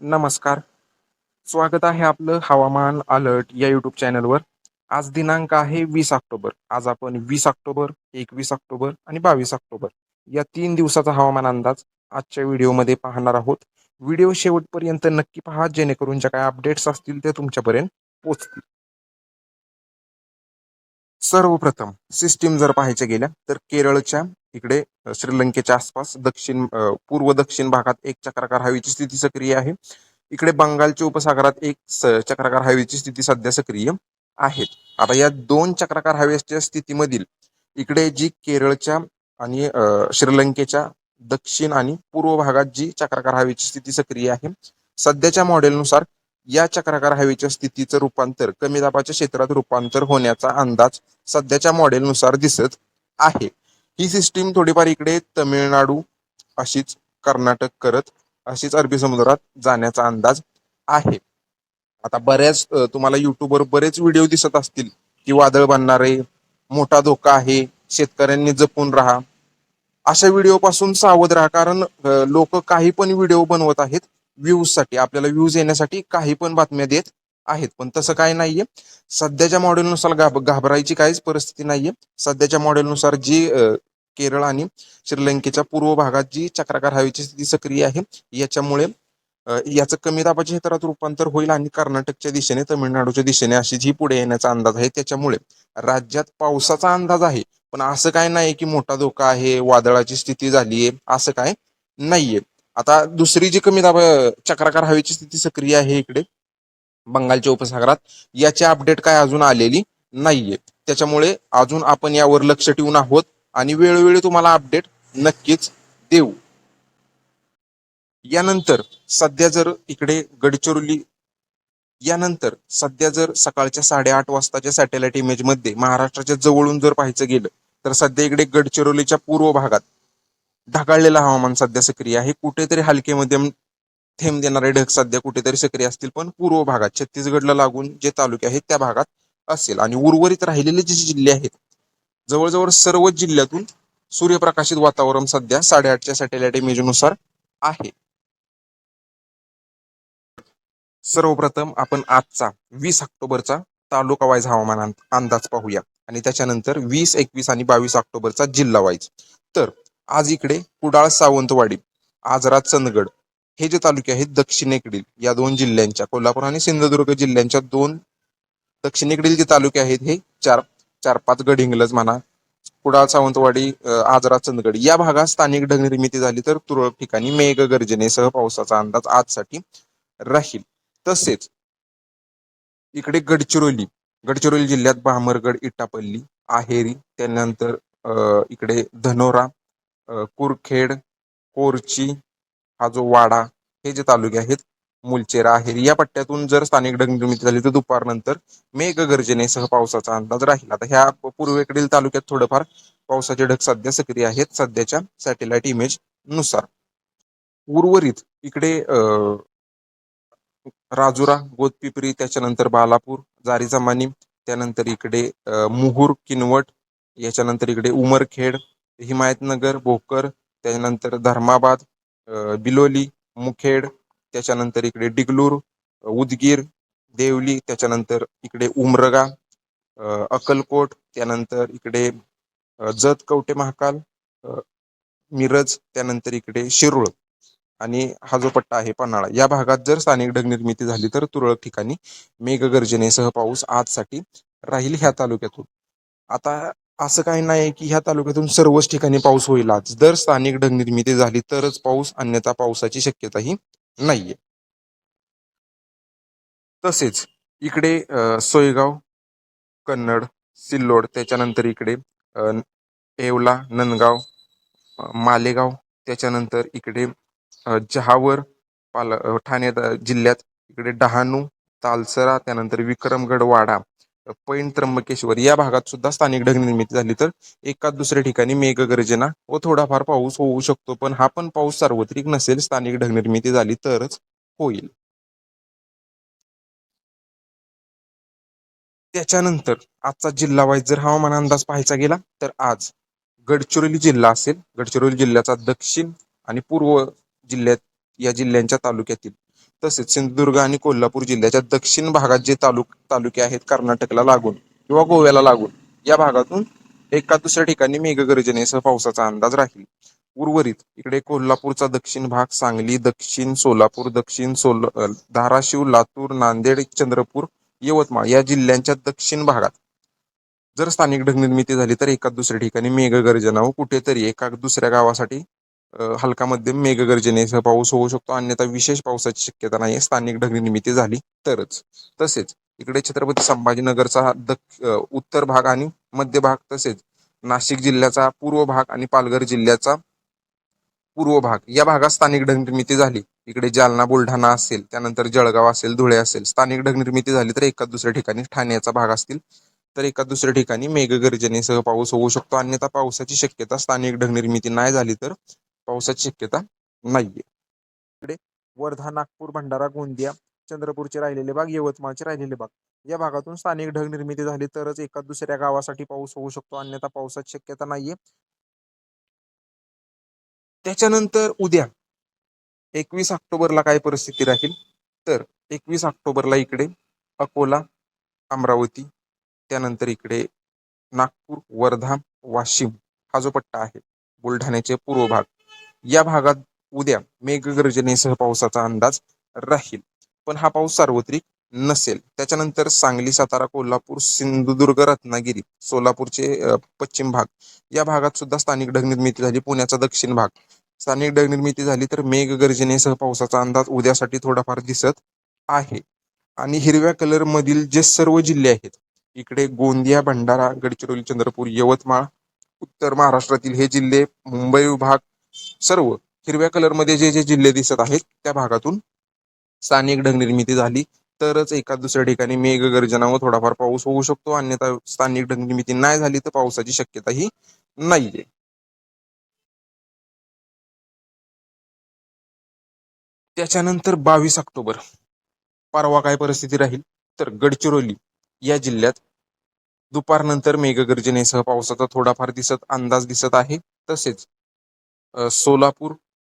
नमस्कार. स्वागत आहे आपलं हवामान अलर्ट या यूट्यूब चॅनलवर. आज दिनांक आहे वीस ऑक्टोबर. आज आपण वीस ऑक्टोबर एकवीस ऑक्टोबर आणि बावीस ऑक्टोबर या तीन दिवसाचा हवामान अंदाज आजच्या व्हिडिओमध्ये पाहणार आहोत. व्हिडिओ शेवटपर्यंत नक्की पहा जेणेकरून ज्या काही अपडेट्स असतील ते तुमच्यापर्यंत पोचतील सर्वप्रथम सिस्टीम जर पाहायच्या गेल्या तर केरळच्या इकडे श्रीलंकेच्या आसपास दक्षिण पूर्व दक्षिण भागात एक चक्राकार हवेची स्थिती सक्रिय आहे. इकडे बंगालच्या उपसागरात एक स- चक्राकार हवेची स्थिती सध्या सक्रिय आहे. आता या दोन चक्राकार हवेच्या स्थितीमधील इकडे जी केरळच्या आणि श्रीलंकेच्या दक्षिण आणि पूर्व भागात जी चक्राकार हवेची स्थिती सक्रिय आहे सध्याच्या मॉडेलनुसार या चक्राकार हवेच्या स्थितीचं रूपांतर कमी दाबाच्या क्षेत्रात रूपांतर होण्याचा अंदाज सध्याच्या मॉडेलनुसार दिसत आहे. ही सिस्टीम थोडीफार इकडे तमिळनाडू अशीच कर्नाटक करत अशीच अरबी समुद्रात जाण्याचा अंदाज आहे. आता बऱ्याच तुम्हाला युट्यूबवर बरेच व्हिडिओ दिसत असतील की वादळ बनणारे मोठा धोका आहे शेतकऱ्यांनी जपून राहा. अशा व्हिडिओ पासून सावध राहा कारण लोक काही पण व्हिडिओ बनवत आहेत व्ह्यूजसाठी आपल्याला व्ह्यूज येण्यासाठी काही पण बातम्या देत आहेत. पण तसं काय नाहीये. सध्याच्या मॉडेलनुसार घाब घाबरायची काहीच परिस्थिती नाहीये. सध्याच्या मॉडेलनुसार जी केरळ आणि श्रीलंकेच्या पूर्व भागात जी चक्राकार हवेची स्थिती सक्रिय आहे याच्यामुळे याचं कमी दाबाच्या क्षेत्रात रूपांतर होईल आणि कर्नाटकच्या दिशेने तमिळनाडूच्या दिशेने अशी जी पुढे येण्याचा अंदाज आहे त्याच्यामुळे राज्यात पावसाचा अंदाज आहे. पण असं काय नाही की मोठा धोका आहे वादळाची स्थिती झालीये असं काय नाहीये. आता दुसरी जी कमी दाब चक्राकार हवेची स्थिती सक्रिय आहे इकडे बंगालच्या उपसागरात याची अपडेट काय अजून आलेली नाहीये. त्याच्यामुळे अजून आपण यावर लक्ष ठेवून आहोत आणि वेळोवेळी तुम्हाला अपडेट नक्कीच देऊ. यानंतर सध्या जर इकडे गडचिरोली यानंतर सध्या जर सकाळच्या साडेआठ वाजताच्या सॅटेलाइट इमेजमध्ये महाराष्ट्राच्या जवळून जर पाहायचं गेलं तर सध्या इकडे गडचिरोलीच्या पूर्व भागात ढगाळलेलं हवामान सध्या सक्रिय आहे. कुठेतरी हलके मध्यम थेंब देणारे ढग सध्या कुठेतरी सक्रिय असतील पण पूर्व भागात छत्तीसगडला लागून जे तालुके आहेत त्या भागात असेल. आणि उर्वरित राहिलेले जे जिल्हे आहेत जवळजवळ सर्वच जिल्ह्यातून सूर्यप्रकाशित वातावरण सध्या साडेआठच्या सॅटेलाइट इमेजनुसार आहे. सर्वप्रथम आपण आजचा वीस ऑक्टोबरचा तालुका वाईज हवामान अंदाज पाहूया. आणि त्याच्यानंतर वीस एकवीस आणि बावीस ऑक्टोबरचा जिल्हा वाईज. तर आज इकडे कुडाळ सावंतवाडी आजरा चंदगड हे जे तालुके आहेत दक्षिणेकडील या दोन जिल्ह्यांच्या कोल्हापूर आणि सिंधुदुर्ग जिल्ह्यांच्या दोन दक्षिणेकडील जे तालुके आहेत हे चार चार पाच गडिंगलज म्हणा कुडाळ सावंतवाडी आजरा चंदगड या भागात स्थानिक ढग निर्मिती झाली तर तुरळक ठिकाणी मेघगर्जनेसह पावसाचा अंदाज आजसाठी राहील. तसेच इकडे गडचिरोली गडचिरोली जिल्ह्यात भामरगड इटापल्ली आहेरी त्यानंतर इकडे धनोरा कुरखेड कोरची हा जो वाडा हे जे तालुके आहेत मुलचेरा आहे या पट्ट्यातून जर स्थानिक ढग निर्मिती झाली तर दुपारनंतर मेघगर्जनेसह पावसाचा अंदाज राहील. आता ह्या पूर्वेकडील तालुक्यात थोडंफार पावसाचे ढग सध्या सक्रिय आहेत. सध्याच्या सॅटेलाइट इमेजनुसार. उर्वरित इकडे राजुरा गोदपिपरी त्याच्यानंतर बालापूर जारी जमानी त्यानंतर इकडे मुहूर किनवट याच्यानंतर इकडे उमरखेड हिमायतनगर भोकर त्याच्यानंतर धर्माबाद बिलोली मुखेड त्याच्यानंतर इकडे डिगलूर उदगीर देवली त्याच्यानंतर इकडे उमरगा अक्कलकोट त्यानंतर इकडे जत कवटे महाकाल मिरज त्यानंतर इकडे शिरूळ आणि हा जो पट्टा आहे पन्हाळा. या भागात जर स्थानिक ढग निर्मिती झाली तर तुरळक ठिकाणी मेघगर्जनेसह पाऊस आजसाठी राहील ह्या तालुक्यातून. आता असं काही नाही की ह्या तालुक्यातून सर्वच ठिकाणी पाऊस होईल आज. जर स्थानिक ढग निर्मिती झाली तरच पाऊस अन्यथा पावसाची शक्यताही नाहीये. तसेच इकडे सोयगाव कन्नड सिल्लोड त्याच्यानंतर इकडे येवला नंदगाव मालेगाव त्याच्यानंतर इकडे जहावर पाल ठाणे जिल्ह्यात इकडे डहाणू तालसरा त्यानंतर विक्रमगड वाडा अ, पैण त्र्यंबकेश्वर या भागात सुद्धा स्थानिक ढग निर्मिती झाली तर एकाच दुसऱ्या ठिकाणी मेघगर्जना व थोडाफार पाऊस होऊ शकतो. पण हा पण पाऊस सार्वत्रिक नसेल स्थानिक ढग निर्मिती झाली तरच होईल. त्याच्यानंतर आजचा जिल्हा वाईज जर हवामान अंदाज पाहायचा गेला तर आज गडचिरोली जिल्हा असेल. गडचिरोली जिल्ह्याचा दक्षिण आणि पूर्व जिल्ह्यात या जिल्ह्यांच्या तालुक्यातील तसेच सिंधुदुर्ग आणि कोल्हापूर जिल्ह्याच्या दक्षिण भागात जे तालुक तालुके आहेत कर्नाटकला लागून किंवा गोव्याला लागून या भागातून एका दुसऱ्या ठिकाणी मेघगर्जनेसह पावसाचा अंदाज राहील. उर्वरित इकडे कोल्हापूरचा दक्षिण भाग सांगली दक्षिण सोलापूर दक्षिण सोल धाराशिव लातूर नांदेड चंद्रपूर यवतमाळ या जिल्ह्यांच्या दक्षिण भागात. जर स्थानिक ढगनिर्मिती झाली तर एका दुसऱ्या ठिकाणी मेघगर्जना व कुठेतरी एका दुसऱ्या गावासाठी हलका मध्यम मेघगर्जनेसह पाऊस होऊ शकतो. अन्यथा विशेष पावसाची शक्यता नाही स्थानिक ढगनिर्मिती झाली तरच. तसेच इकडे छत्रपती संभाजीनगरचा हा दक्ष उत्तर भाग आणि मध्य भाग तसेच नाशिक जिल्ह्याचा पूर्व भाग आणि पालघर जिल्ह्याचा पूर्व भाग या भागात स्थानिक ढगनिर्मिती झाली. इकडे जालना बुलढाणा असेल त्यानंतर जळगाव असेल धुळे असेल स्थानिक ढगनिर्मिती झाली तर एका दुसऱ्या ठिकाणी ठाण्याचा भाग असतील तर एका दुसऱ्या ठिकाणी मेघगर्जनेसह पाऊस होऊ शकतो. अन्यथा पावसाची शक्यता स्थानिक ढगनिर्मिती नाही झाली तर पावसाची शक्यता नाहीये. इकडे वर्धा नागपूर भंडारा गोंदिया चंद्रपूरचे राहिलेले भाग यवतमाळचे राहिलेले भाग. या भागातून स्थानिक ढग निर्मिती झाली तरच एका दुसऱ्या गावासाठी पाऊस होऊ शकतो. अन्यथा पावसाची शक्यता नाहीये. त्याच्यानंतर उद्या एकवीस ऑक्टोबरला काय परिस्थिती राहील? तर एकवीस ऑक्टोबरला इकडे अकोला अमरावती त्यानंतर इकडे नागपूर वर्धा वाशिम हा जो पट्टा आहे बुलढाण्याचे पूर्व भाग. या भागात उद्या मेघगर्जनेसह पावसाचा अंदाज राहील. पण हा पाऊस सार्वत्रिक नसेल. त्याच्यानंतर सांगली सातारा कोल्हापूर सिंधुदुर्ग रत्नागिरी सोलापूरचे पश्चिम भाग या भागात सुद्धा स्थानिक ढगनिर्मिती झाली. पुण्याचा दक्षिण भाग. स्थानिक ढगनिर्मिती झाली तर मेघगर्जनेसह पावसाचा अंदाज उद्यासाठी थोडाफार दिसत आहे. आणि हिरव्या कलर मधील जे सर्व जिल्हे आहेत इकडे गोंदिया भंडारा गडचिरोली चंद्रपूर यवतमाळ उत्तर महाराष्ट्रातील हे जिल्हे मुंबई विभाग सर्व हिरव्या कलरमध्ये जे जे जिल्हे दिसत आहेत त्या भागातून स्थानिक ढगनिर्मिती झाली. तरच एका दुसऱ्या ठिकाणी मेघगर्जना व थोडाफार पाऊस होऊ शकतो. अन्यथा स्थानिक ढगनिर्मिती नाही झाली तर पावसाची शक्यता ही नाहीये. त्याच्यानंतर बावीस ऑक्टोबर. परवा काय परिस्थिती राहील? तर गडचिरोली या जिल्ह्यात दुपारनंतर मेघगर्जनेसह पावसाचा थोडाफार दिसत अंदाज दिसत आहे. तसेच सोलापूर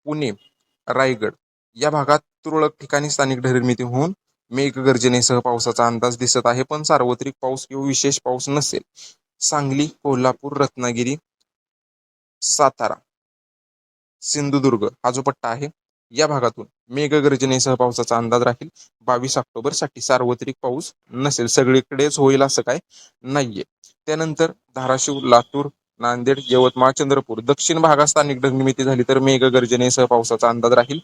पुणे रायगड या भागात तुरळक ठिकाणी स्थानिक ढगनिर्मिती होऊन मेघगर्जनेसह पावसाचा अंदाज दिसत आहे. पण सार्वत्रिक पाऊस किंवा विशेष पाऊस नसेल सांगली कोल्हापूर रत्नागिरी सातारा सिंधुदुर्ग हा जो पट्टा आहे या भागातून मेघगर्जनेसह पावसाचा अंदाज राहील. बावीस ऑक्टोबरसाठी सार्वत्रिक पाऊस नसेल सगळीकडेच होईल असं काय नाहीये. त्यानंतर धाराशिव लातूर नांदेड यवतमाळ चंद्रपूर. दक्षिण भागात स्थानिक ढगनिमिती झाली तर मेघगर्जनेसह पावसाचा अंदाज राहील.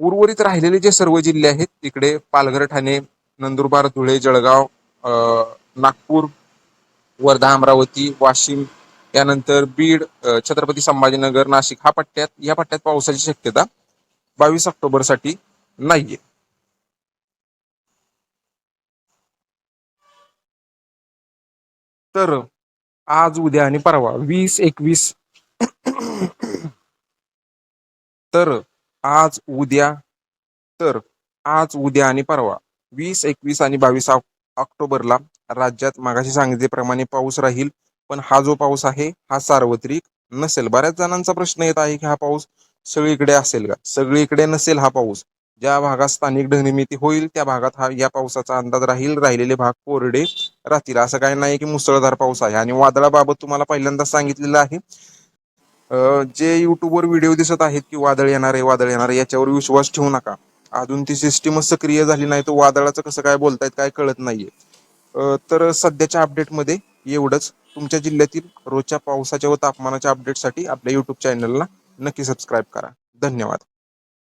उर्वरित राहिलेले जे सर्व जिल्हे आहेत तिकडे पालघर ठाणे नंदुरबार धुळे जळगाव अं, नागपूर वर्धा अमरावती वाशिम त्यानंतर बीड छत्रपती संभाजीनगर नाशिक हा पट्ट्यात या पट्ट्यात पावसाची शक्यता बावीस ऑक्टोबरसाठी नाहीये. तर आज उद्या आणि परवा वीस एकवीस. तर आज उद्या तर आज उद्या आणि परवा वीस एकवीस आणि बावीस ऑक्टोबरला राज्यात मागाशी सांगितल्याप्रमाणे पाऊस राहील. पण हा जो पाऊस आहे हा सार्वत्रिक नसेल. बऱ्याच जणांचा प्रश्न येत आहे की हा पाऊस सगळीकडे असेल का? सगळीकडे नसेल हा पाऊस. ज्या भागात स्थानिक ढगनिर्मिती होईल त्या भागात हा या पावसाचा अंदाज राहील राहिलेले भाग कोरडे राहतील. असं काही नाही की मुसळधार पाऊस आहे. आणि वादळाबाबत तुम्हाला पहिल्यांदा सांगितलेलं आहे. जे युट्यूबवर व्हिडिओ दिसत आहेत की वादळ येणार आहे वादळ येणार आहे याच्यावर विश्वास ठेवू नका. अजून ती सिस्टीमच सक्रिय झाली नाही तर वादळाचं कसं काय बोलतायत काय कळत नाहीये. तर सध्याच्या अपडेटमध्ये एवढंच. तुमच्या जिल्ह्यातील रोजच्या पावसाच्या व तापमानाच्या अपडेटसाठी आपल्या युट्यूब चॅनलला नक्की सबस्क्राईब करा. धन्यवाद.